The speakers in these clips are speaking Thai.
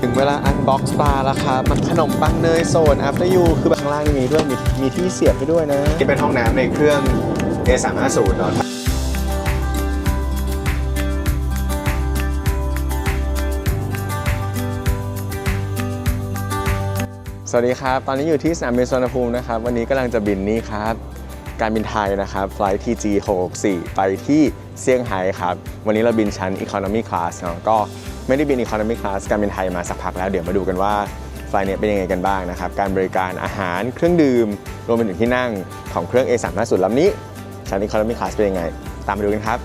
ถึงเวลาอันบ็อกซ์ปลาแล้วครับมันขนมปังเนยโซน after you คือข้างล่างนี่มีด้วยมีมีที่เสียบให้ด้วยนะนี่เป็นห้องน้ำในเครื่อง A350 เนาะสวัสดีครับ ตอนนี้อยู่ที่สนามบินสุวรรณภูมินะครับ วันนี้กำลังจะบินนี่ครับ การบินไทยนะครับไฟล์ TG 664ไปที่เซี่ยงไฮ้ครับ วันนี้เราบินชั้น Economy Class เนาะก็ไม่ได้บิน Economy Class การบินไทยมาสักพักแล้ว เดี๋ยวมาดูกันว่าไฟล์เนี้ยเป็นยังไงกันบ้างนะครับ การบริการอาหารเครื่องดื่ม รวมไปถึงที่นั่งของเครื่อง A350 ลำนี้ชั้น Economy Class เป็นยังไง ตามไปดูกันครับ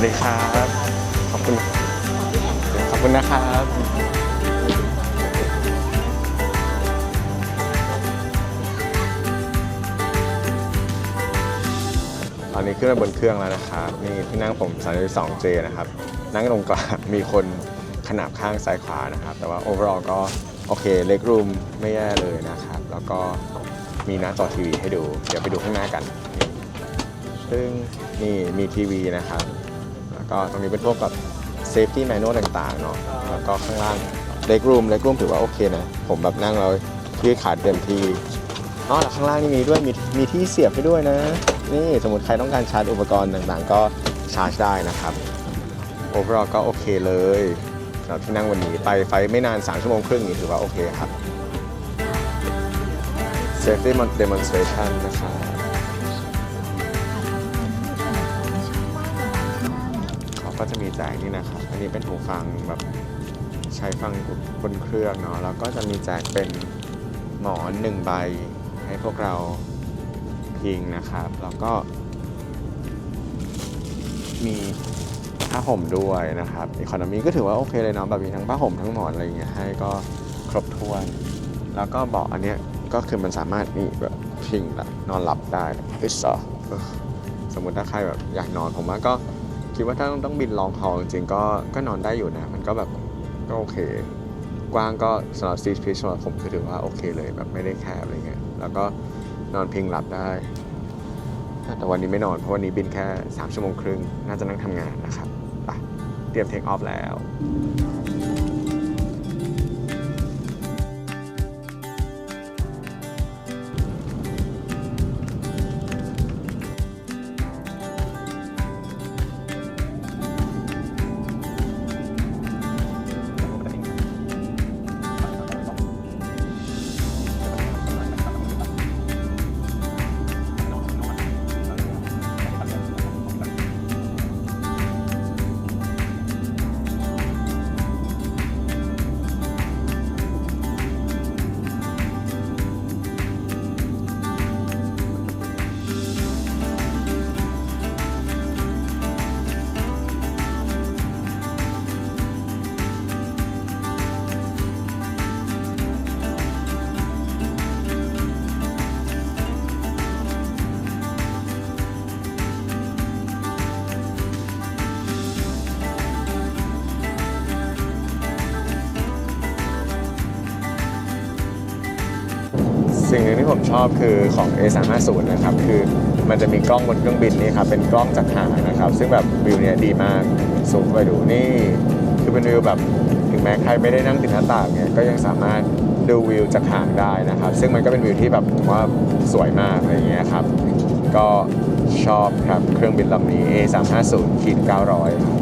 วัสดีครับ ขอบคุณ ขอบคุณนะครับตอนนี้ขึ้นมาบนเครื่องแล้วนะครับ นี่ที่นั่งผม 32J นะครับ นั่งตรงกลางมีคนขนาบข้างซ้ายขวานะครับ แต่ว่า overall ก็โอเคเล็กรูมไม่แย่เลยนะครับ แล้วก็มีหน้าจอทีวีให้ดู เดี๋ยวไปดูข้างหน้ากันซึ่งนี่มีทีวีนะครับ ก็ตรงนี้เป็นพวกแบบเซฟตี้แมนนวลต่างๆเนาะแล้วก็ข้างล่างเล็กรูมเล็กรูมถือว่าโอเคนะ ผมแบบนั่งเรายืดขาเต็มที่อ๋อแล้วข้างล่างนี่มีด้วยมีมีที่เสียบให้ด้วยนะ นี่สมมติใครต้องการชาร์จอุปกรณ์ต่างๆ ก็ชาร์จได้นะครับโอเวอร์ก็โอเคเลยสำหรับที่นั่งวันนี้ไปไฟไม่นาน 3 ชั่วโมงครึ่งนี่ถือว่าโอเคครับ Safety Demonstration นะครับ ก็จะมีแจกนี่นะครับ อันนี้เป็นหูฟังแบบใช้ฟังบนเครื่องเนาะ แล้วก็จะมีแจกเป็นหมอนหนึ่งใบให้พวกเราพิงนะครับ แล้วก็มีผ้าห่มด้วยนะครับอีคอนมีก็ถือว่าโอเคเลยเนาะแบบมีทั้งผ้าห่มทั้งหมอนอะไรเงี้ยให้ก็ครบถ้วน แล้วก็เบาะอันเนี้ยก็คือมันสามารถนี่แบบพิงแบบนอนหลับได้เฮ้ยซอสมมติถ้าใครแบบอยากนอนผมว่าก็ คิดว่าถ้าต้องต้องบินลองฮอลจริงก็ก็นอนได้อยู่นะ มันก็แบบก็โอเค กว้างก็สำหรับซีสพีชสำหรับผมคือถือว่าโอเคเลยแบบไม่ได้แคบอะไรเงี้ยแล้วก็นอนพิงหลับได้ แต่วันนี้ไม่นอนเพราะวันนี้บินแค่ 3 ชั่วโมงครึ่ง น่าจะนั่งทำงานนะครับไปเตรียมเทคออฟแล้ว สิ่งหนึ่งที่ผมชอบคือของ A350 นะครับ คือมันจะมีกล้องบนเครื่องบินนี่ครับ เป็นกล้องจากห่างนะครับ ซึ่งแบบวิวเนี้ยดีมากสูงไปดูนี่ คือเป็นวิวแบบถึงแม้ใครไม่ได้นั่งติดหน้าต่างเนี่ยก็ยังสามารถดูวิวจากห่างได้นะครับ ซึ่งมันก็เป็นวิวที่แบบผมว่าสวยมากอะไรเงี้ยครับ ก็ชอบครับเครื่องบินลำนี้ A350 ขีด900ครับ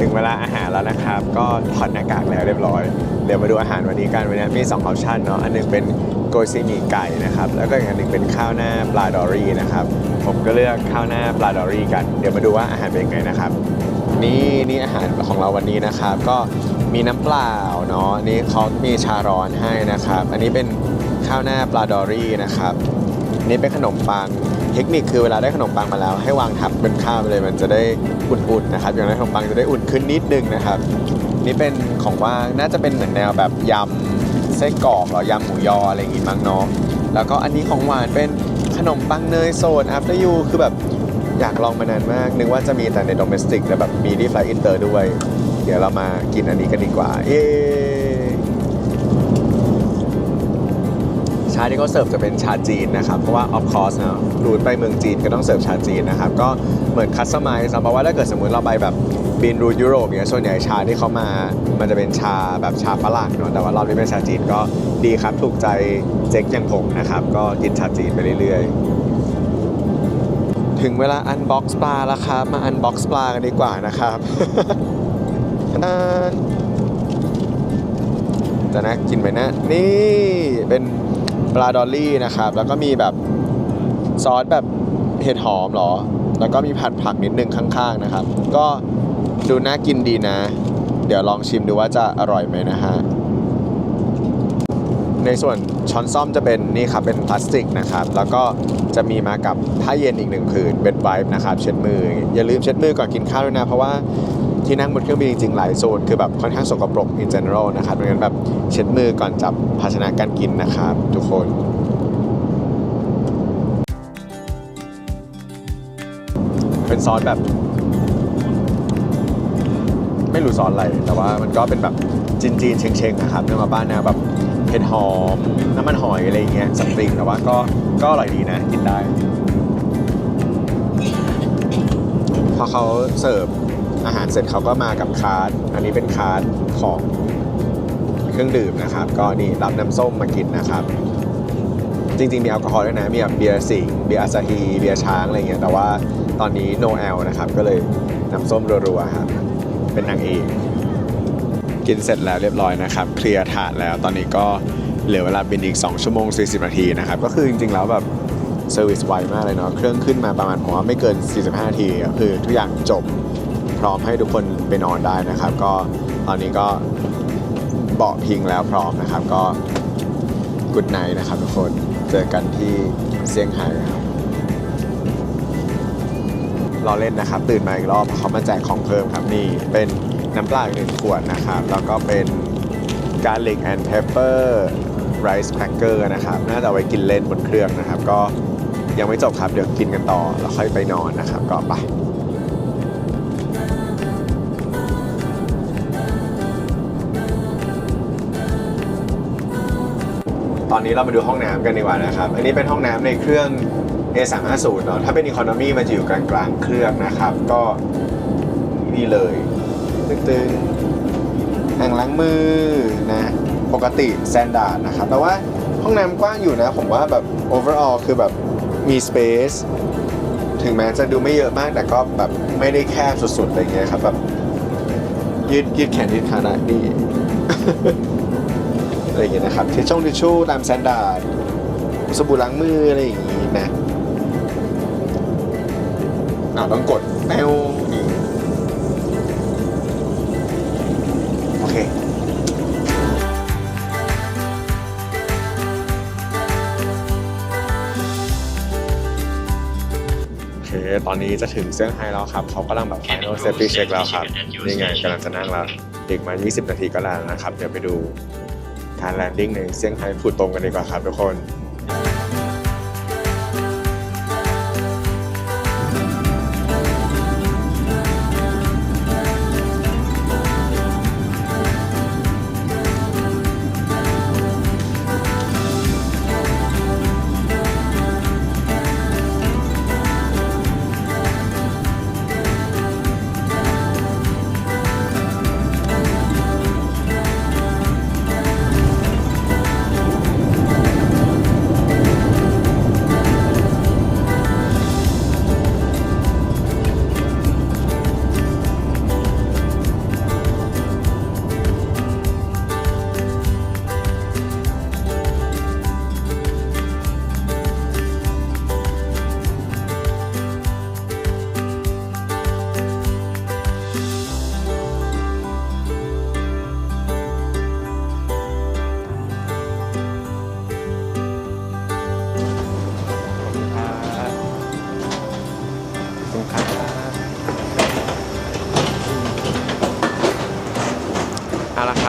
ถึงเวลาอาหารแล้วนะครับ ก็ถอดหน้ากากแล้วเรียบร้อย เดี๋ยวมาดูอาหารวันนี้กันวันนี้มี2ออปชั่นเนาะอันหนึงเป็น โกยซีหมี่ไก่นะครับ แล้วก็อีกอันหนึงเป็นข้าวหน้าปลาดอรี่นะครับ ผมก็เลือกข้าวหน้าปลาดอรี่กัน เดี๋ยวมาดูว่าอาหารเป็นยังไงนะครับ นี่นี่อาหารของเราวันนี้นะครับ ก็มีน้ำเปล่าเนาะนี่เขามีชาร้อนให้นะครับ อันนี้เป็นข้าวหน้าปลาดอรี่นะครับนี่เป็นขนมปังเทคนิคคือเวลาได้ขนมปังมาแล้ว ให้วางทับเป็นข้าวไปเลยมันจะได้อุ่นๆนะครับอย่างนั้นขนมปังจะได้อุ่นขึ้นนิดนึงนะครับ นี่เป็นของว่างน่าจะเป็นเหมือนแนวแบบยำ ไส้กรอกหรอยำหมูยออะไรอย่างงี้มั้งเนาะแล้วก็อันนี้ของหวานเป็นขนมปังเนยโซน after you คือแบบอยากลองมานานมาก นึกว่าจะมีแต่ใน domestic แต่แบบมีที่ flight inter ด้วย เดี๋ยวเรามากินอันนี้กันดีกว่า เย้าที่เขาเสิร์ฟจะเป็นชาจีนนะครับ เพราะว่า of course นะรูทไปเมืองจีนก็ต้องเสิร์ฟชาจีนนะครับ ก็เหมือนคัสตอมไมซ์เพราะว่าถ้าเกิดสมมติเราไปแบบบินรูทยุโรปเนี่ยส่วนใหญ่ชาที่เขามา มันจะเป็นชาแบบชาฝรั่งเนาะแต่ว่ารอบนี้เป็นชาจีนก็ดีครับถูกใจเจ๊กอย่างผมนะครับก็กินชาจีนไปเรื่อยๆ ถึงเวลาอันบ็อกซ์ปลาแล้วครับมาอันบ็อกซ์ปลากันดีกว่านะครับอ่าจะน่ากินไหมนะ นี่เป็น ปลาดอลลี่นะครับ แล้วก็มีแบบซอสแบบเห็ดหอมหรอ แล้วก็มีผัดผักนิดนึงข้างๆนะครับ ก็ดูน่ากินดีนะ เดี๋ยวลองชิมดูว่าจะอร่อยไหมนะฮะ ในส่วนช้อนซ่อมจะเป็นนี่ครับเป็นพลาสติกนะครับ แล้วก็จะมีมากับผ้าเย็นอีกหนึ่งผืนเป็นไวป์นะครับเช็ดมือ อย่าลืมเช็ดมือก่อนกินข้าวด้วยนะ เพราะว่า ที่นั่งบนเครื่องบินจริงๆ หลายโซนคือแบบค่อนข้างสกปรก in general นะครับดังนั้นแบบเช็ดมือก่อนจับภาชนะการกินนะครับทุกคนเป็นซอสแบบ ไม่รู้ซอสอะไร แต่ว่ามันก็เป็นแบบจีนๆเชงเชงๆนะครับเนื้อมาบ้านนวแบบเผ็ดหอม น้ำมันหอยอะไรเงี้ยสปริงแต่ว่าก็ก็อร่อยดีนะ กินได้ พอเขาเสิร์ฟ อาหารเสร็จเขาก็มากับคาร์ดอันนี้เป็นคาร์ดของเครื่องดื่มนะครับ ก็นี่รับน้ำส้มมากินนะครับ จริงๆ มีแอลกอฮอล์ด้วยนะ มีแบบเบียร์สิงเบียร์อาซาฮีเบียร์ช้างอะไรเงี้ย แต่ว่าตอนนี้ no แอลนะครับ ก็เลยน้ำส้มรัวๆครับ เป็นนางเอกกินเสร็จแล้วเรียบร้อยนะครับ เคลียร์ถาดแล้ว ตอนนี้ก็เหลือเวลาบินอีก 2 ชั่วโมง 40 นาทีนะครับ ก็คือจริงๆ แล้วแบบเซอร์วิสไวมากเลยเนาะ เครื่องขึ้นมาประมาณผมว่าไม่เกิน 45 นาทีก็คือทุกอย่างจบ พร้อมให้ทุกคนไปนอนได้นะครับ ก็ตอนนี้ก็เบาะพิงแล้วพร้อมนะครับ ก็กุดไนนะครับทุกคนเจอกันที่เซี่ยงไฮ้ครับรอเล่นนะครับ ตื่นมาอีกรอบเขามาแจกของเพิ่มครับนี่เป็นน้ำเปล่าอีกหนึ่งขวดนะครับ แล้วก็เป็น garlic and pepper rice cracker นะครับ น่าจะไว้กินเล่นบนเครื่องนะครับ ก็ยังไม่จบครับ เดี๋ยวกินกันต่อ แล้วค่อยไปนอนนะครับ ก็ไป อนนี้เรามาดูห้องน้ำกันดีกว่านะครับ อันนี้เป็นห้องน้ำในเครื่อง A350 เนาะถ้าเป็น Economy มันจะอยู่กลางกลางเครื่องนะครับ ก็นี่เลยตึงๆอ่างล้างมือนะปกติ standard นะครับ แต่ว่าห้องน้ำกว้างอยู่นะ ผมว่าแบบ overall คือแบบมี space ถึงแม้จะดูไม่เยอะมากแต่ก็แบบไม่ได้แคบสุดๆอะไรเงี้ยครับแบบยืดยืดแขนยืดขาได้ดี อะไรอย่างเงี้ยนะครับทิชช่องทิชชู่ตามสแตนดาร์ดสบู่ล้างมืออะไรอย่างงี้นะอ่าต้องกดแนวนี่โอเคโอเคตอนนี้จะถึงเซี่ยงไฮ้แล้วครับ เขากำลังแบบ final safety check แล้วครับ นี่ไงกำลังจะนั่งแล้ว อีกมา 20 นาทีก็แล้วนะครับ เดี๋ยวไปดู การแลนดิ้งในเซี่ยงไฮ้พูดตรงกันดีกว่าครับทุกคน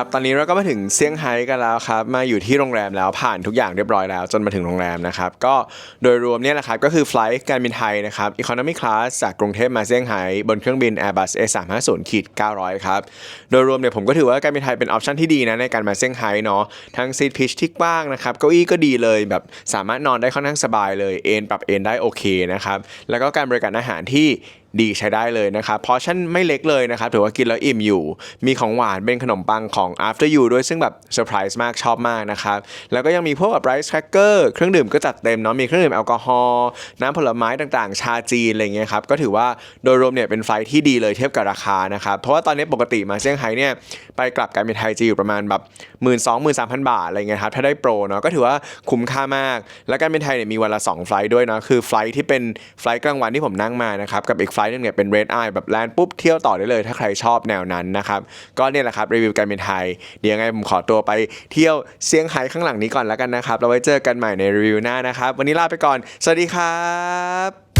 ครับตอนนี้เราก็มาถึงเซี่ยงไฮ้กันแล้วครับมาอยู่ที่โรงแรมแล้วผ่านทุกอย่างเรียบร้อยแล้วจนมาถึงโรงแรมนะครับก็โดยรวมเนี่ยแหละครับก็คือไฟล์การบินไทยนะครับ Economy Class จากกรุงเทพมาเซี่ยงไฮ้บนเครื่องบิน Airbus A350 ขีด900ครับโดยรวมเนี่ยผมก็ถือว่าการบินไทยเป็นออปชันที่ดีนะในการมาเซี่ยงไฮ้เนาะทั้งซีทพิชที่กว้างนะครับเก้าอี้ก็ดีเลยแบบสามารถนอนได้ค่อนข้างสบายเลยเอนปรับเอนได้โอเคนะครับแล้วก็การบริการอาหารที่ ดีใช้ได้เลยนะครับพอชั่นไม่เล็กเลยนะครับถือว่ากินแล้วอิ่มอยู่ มีของหวานเป็นขนมปังของ after you ด้วยซึ่งแบบเซอร์ไพรส์มากชอบมากนะครับ แล้วก็ยังมีพวกแบบไรซ์แครกเกอร์เครื่องดื่มก็จัดเต็มเนาะมีเครื่องดื่มแอลกอฮอล์น้ำผลไม้ต่างๆ ชาจีนอะไรเงี้ยครับก็ถือว่าโดยรวมเนี่ยเป็นไฟที่ดีเลยเทียบกับราคานะครับเพราะว่าตอนนี้ปกติมาเซี่ยงไฮ้เนี่ยไปกลับการบินไทยจะอยู่ประมาณแบบหมื่นสองหมื่นสามพันบาทอะไรเงี้ยครับถ้าได้โปรเนาะก็ถือว่าคุ้มค่ามาก แล้วการบินไทยเนี่ยมีวันละสองไฟล์ด้วยเนาะคือไฟล์ที่เป็นไฟล์กลางวันที่ผมนั่งมานะครับกับอีกไฟล์นึงเนี่ยเป็น red eye แบบแลนปุ๊บเที่ยวต่อได้เลยถ้าใครชอบแนวนั้นนะครับ ก็เนี่ยแหละครับรีวิวการบินไทย เดี๋ยวไงผมขอตัวไปเที่ยวเซี่ยงไฮ้ข้างหลังนี้ก่อนแล้วกันนะครับเราไว้เจอกันใหม่ในรีวิวหน้านะครับ วันนี้ลาไปก่อน สวัสดีครับ